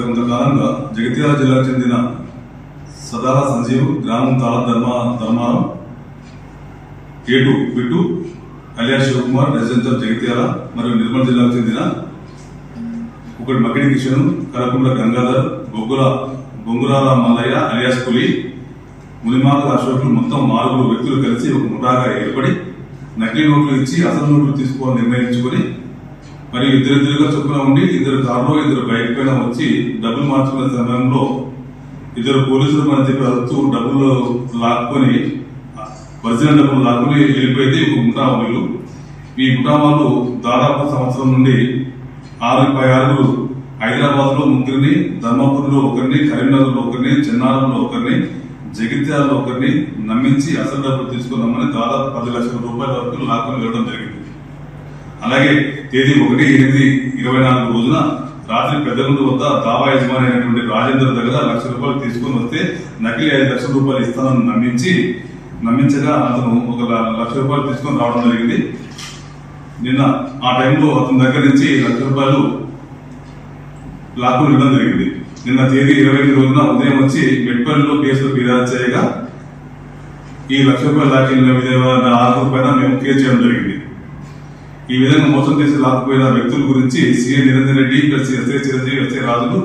కొంతకాలంగా జగిత్యాల జిల్లాకు చెందిన సదాల సంజీవ్ గ్రామం తాళ ధర్మ ధర్మారం కేటు బిట్టు అలియా శివకుమార్ రెసిడెన్షియల్ జగిత్యాల మరియు నిర్మల్ జిల్లాకు చెందిన ఒకటి మకిడి కిషన్ కరకుండ గంగాధర్ బొగ్గుల బొంగురాల మల్లయ్య అలియాస్ పులి మునిమాల అశోకులు మొత్తం నాలుగు వ్యక్తులు కలిసి ఒక ముఠాగా ఏర్పడి నకిలీ నోట్లు ఇచ్చి అసలు నోట్లు తీసుకోవాలని నిర్ణయించుకొని మరి ఇద్దరిద్దరుగా చొప్పున ఉండి ఇద్దరు కారులో ఇద్దరు బైక్ పైన వచ్చి డబ్బులు మార్చుకునే సమయంలో ఇద్దరు పోలీసులు మన చెప్పి వస్తూ డబ్బులు లాక్కొని వచ్చిన డబ్బులు లాక్కొని వెళ్ళిపోయింది ఒక ముఠా వాళ్ళు ఈ ముఠా వాళ్ళు దాదాపు సంవత్సరం నుండి ఆరు పై ఆరుగురు హైదరాబాద్లో ముగ్గురిని ధర్మపురిలో ఒకరిని కరీంనగర్లో ఒకరిని చెన్నారంలో ఒకరిని జగిత్యాలలో ఒకరిని నమ్మించి అసలు డబ్బులు తీసుకున్నామని దాదాపు పది లక్షల రూపాయల వరకు లాక్కొని వెళ్ళడం జరిగింది. అలాగే తేదీ ఒకటి ఎనిమిది ఇరవై నాలుగు రోజున రాత్రి పెద్దగుండు వద్ద దావా యజమాని అయినటువంటి రాజేందర్ దగ్గర లక్ష రూపాయలు తీసుకొని వస్తే నకిలీ ఐదు లక్షల రూపాయలు ఇస్తానని నమ్మించి నమ్మించగా అతను ఒక లక్ష రూపాయలు తీసుకొని రావడం జరిగింది. నిన్న ఆ టైంలో అతని దగ్గర నుంచి లక్ష రూపాయలు లాక్కుని ఇవ్వడం జరిగింది. నిన్న తేదీ ఇరవై ఎనిమిది రోజున ఉదయం వచ్చి మెట్పల్లిలో కేసులు ఫిర్యాదు చేయగా ఈ లక్ష రూపాయలు లాక్కిన విధంగా ఆరుగురు పైన మేము కేసు చేయడం జరిగింది. ఈ విధంగా మోసం చేసి లాక్కుపోయిన వ్యక్తుల గురించి CM Niranjan Reddy plus SI Chiranjeevi SI రాజులు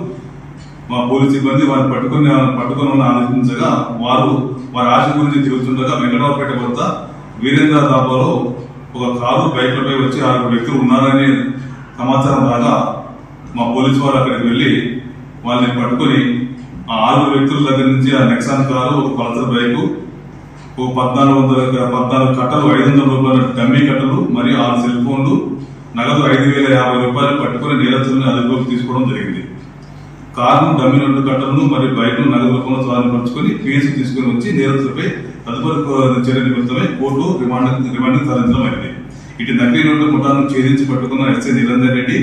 మా పోలీస్ సిబ్బంది వారిని పట్టుకుని పట్టుకుని ఉన్న ఆలోచించగా వారు వారి ఆశ గురించి తిరుగుతుండగా వెంకటరావుపేట వద్ద వీరేంద్ర దాబాలో ఒక కారు బైక్లపై వచ్చి ఆరు వ్యక్తులు ఉన్నారనే సమాచారం రాగా మా పోలీసు వారు అక్కడికి వెళ్ళి వాళ్ళని పట్టుకొని ఆ ఆరుగురు వ్యక్తుల దగ్గర నుంచి ఆ నెక్సాన్ కారు ఒక పల్సర్ బైకు ఓ పద్నాలుగు వందల పద్నాలుగు కట్టలు ఐదు వందల రూపాయల డమ్మీ కట్టలు మరియు ఆరు సెల్ ఫోన్లు నగదు ఐదు వేల యాభై రూపాయలు పట్టుకుని నేరస్తులను అదుపులోకి తీసుకోవడం జరిగింది. కారును డమ్మీ రెండు కట్టలను మరియు బైక్ను నగదు రూపంలో స్వాధీనపరుచుకొని కేసు తీసుకుని వచ్చి నేరస్తులపై తదుపరి చర్య నిమిత్తమై కోర్టు రిమాండ్ రిమాండ్ తరలించడం అయింది ఇటు నకిలీ నోట్ల ముఠాను ఛేదించి పట్టుకున్న ఎస్ఐ నిరంజన్ రెడ్డి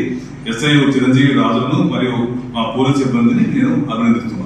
ఎస్ఐ చిరంజీవి రాజులను మరియు మా పోలీస్ సిబ్బందిని నేను అభినందిస్తున్నాను.